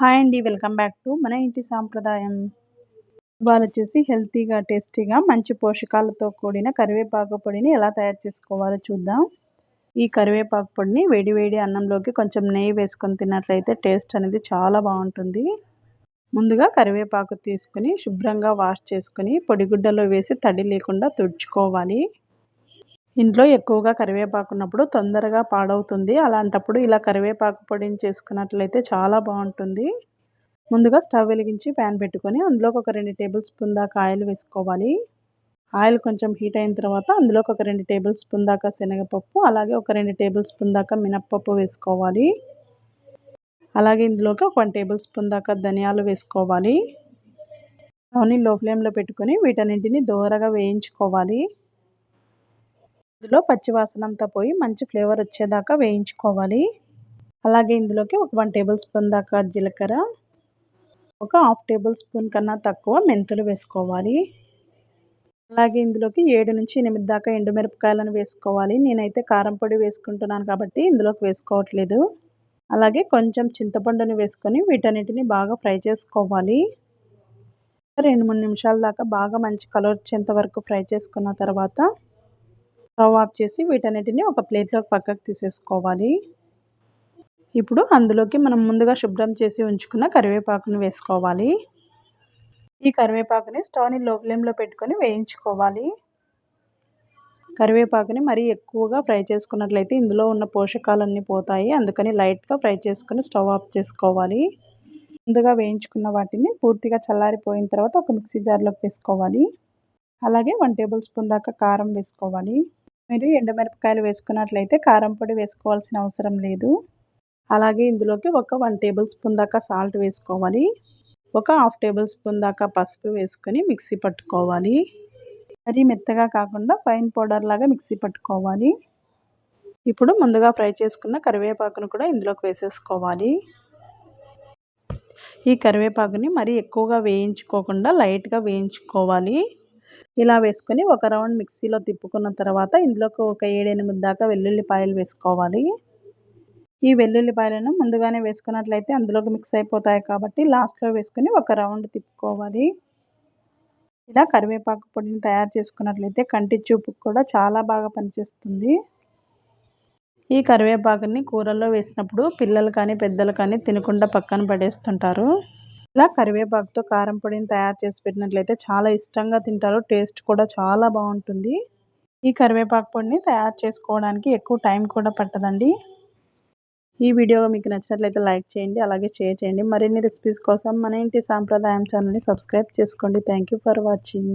Hi అండి welcome back to మన ఇంటి సాంప్రదాయం. ఇవాళ వచ్చేసి హెల్తీగా టేస్టీగా మంచి పోషకాలతో కూడిన కరివేపాకు పొడిని ఎలా తయారు చేసుకోవాలో చూద్దాం. ఈ కరివేపాకు పొడిని వేడివేడి అన్నంలోకి కొంచెం నెయ్యి వేసుకొని తిన్నట్లయితే టేస్ట్ అనేది చాలా బాగుంటుంది. ముందుగా కరివేపాకు తీసుకుని శుభ్రంగా వాష్ చేసుకుని పొడిగుడ్డలో వేసి తడి లేకుండా తుడుచుకోవాలి. ఇంట్లో ఎక్కువగా కరివేపాకు ఉన్నప్పుడు తొందరగా పాడవుతుంది. అలాంటప్పుడు ఇలా కరివేపాకు పొడిని చేసుకున్నట్లయితే చాలా బాగుంటుంది. ముందుగా స్టవ్ వెలిగించి ప్యాన్ పెట్టుకొని అందులోకి ఒక రెండు టేబుల్ స్పూన్ దాకా ఆయిల్ వేసుకోవాలి. ఆయిల్ కొంచెం హీట్ అయిన తర్వాత అందులోకి ఒక రెండు టేబుల్ స్పూన్ దాకా శనగపప్పు అలాగే ఒక రెండు టేబుల్ స్పూన్ దాకా మినప్పప్పు వేసుకోవాలి. అలాగే ఇందులోకి ఒక వన్ టేబుల్ స్పూన్ దాకా ధనియాలు వేసుకోవాలి. అవన్నీ లో ఫ్లేమ్లో పెట్టుకొని వీటన్నింటిని దోరగా వేయించుకోవాలి. ఇందులో పచ్చివాసన అంతా పోయి మంచి ఫ్లేవర్ వచ్చేదాకా వేయించుకోవాలి. అలాగే ఇందులోకి ఒక వన్ టేబుల్ స్పూన్ దాకా జీలకర్ర ఒక హాఫ్ టేబుల్ స్పూన్ కన్నా తక్కువ మెంతులు వేసుకోవాలి. అలాగే ఇందులోకి ఏడు నుంచి ఎనిమిది దాకా ఎండుమిరపకాయలను వేసుకోవాలి. నేనైతే కారం పొడి వేసుకుంటున్నాను కాబట్టి ఇందులోకి వేసుకోవట్లేదు. అలాగే కొంచెం చింతపండుని వేసుకొని వీటన్నిటిని బాగా ఫ్రై చేసుకోవాలి. రెండు మూడు నిమిషాల దాకా బాగా మంచి కలర్ వచ్చేంత వరకు ఫ్రై చేసుకున్న తర్వాత స్టవ్ ఆఫ్ చేసి వీటన్నిటిని ఒక ప్లేట్లోకి పక్కకు తీసేసుకోవాలి. ఇప్పుడు అందులోకి మనం ముందుగా శుభ్రం చేసి ఉంచుకున్న కరివేపాకును వేసుకోవాలి. ఈ కరివేపాకుని స్టవ్ని లో ఫ్లేమ్లో పెట్టుకొని వేయించుకోవాలి. కరివేపాకుని మరీ ఎక్కువగా ఫ్రై చేసుకున్నట్లయితే ఇందులో ఉన్న పోషకాలన్నీ పోతాయి. అందుకని లైట్గా ఫ్రై చేసుకుని స్టవ్ ఆఫ్ చేసుకోవాలి. ముందుగా వేయించుకున్న వాటిని పూర్తిగా చల్లారిపోయిన తర్వాత ఒక మిక్సీ జార్లోకి వేసుకోవాలి. అలాగే వన్ టేబుల్ స్పూన్ దాకా కారం వేసుకోవాలి. మీరు ఎండుమిరపకాయలు వేసుకున్నట్లయితే కారం పొడి వేసుకోవాల్సిన అవసరం లేదు. అలాగే ఇందులోకి ఒక వన్ టేబుల్ స్పూన్ దాకా సాల్ట్ వేసుకోవాలి. ఒక హాఫ్ టేబుల్ స్పూన్ దాకా పసుపు వేసుకొని మిక్సీ పట్టుకోవాలి. మరీ మెత్తగా కాకుండా ఫైన్ పౌడర్ లాగా మిక్సీ పట్టుకోవాలి. ఇప్పుడు ముందుగా ఫ్రై చేసుకున్న కరివేపాకును కూడా ఇందులోకి వేసేసుకోవాలి. ఈ కరివేపాకుని మరీ ఎక్కువగా వేయించుకోకుండా లైట్గా వేయించుకోవాలి. ఇలా వేసుకొని ఒక రౌండ్ మిక్సీలో తిప్పుకున్న తర్వాత ఇందులోకి ఒక ఏడెనిమిది దాకా వెల్లుల్లిపాయలు వేసుకోవాలి. ఈ వెల్లుల్లిపాయలను ముందుగానే వేసుకున్నట్లయితే అందులోకి మిక్స్ అయిపోతాయి కాబట్టి లాస్ట్లో వేసుకొని ఒక రౌండ్ తిప్పుకోవాలి. ఇలా కరివేపాకు పొడిని తయారు చేసుకున్నట్లయితే కంటి చూపుకు కూడా చాలా బాగా పనిచేస్తుంది. ఈ కరివేపాకుని కూరల్లో వేసినప్పుడు పిల్లలు కానీ పెద్దలు కానీ తినకుండా పక్కన పడేస్తుంటారు. ఇలా కరివేపాకుతో కారం పొడిని తయారు చేసి పెట్టినట్లయితే చాలా ఇష్టంగా తింటారు. టేస్ట్ కూడా చాలా బాగుంటుంది. ఈ కరివేపాకు పొడిని తయారు చేసుకోవడానికి ఎక్కువ టైం కూడా పట్టదండి. ఈ వీడియో మీకు నచ్చినట్లయితే లైక్ చేయండి అలాగే షేర్ చేయండి. మరిన్ని రెసిపీస్ కోసం మన ఇంటి సాంప్రదాయం ఛానల్ని సబ్స్క్రైబ్ చేసుకోండి. Thank for watching.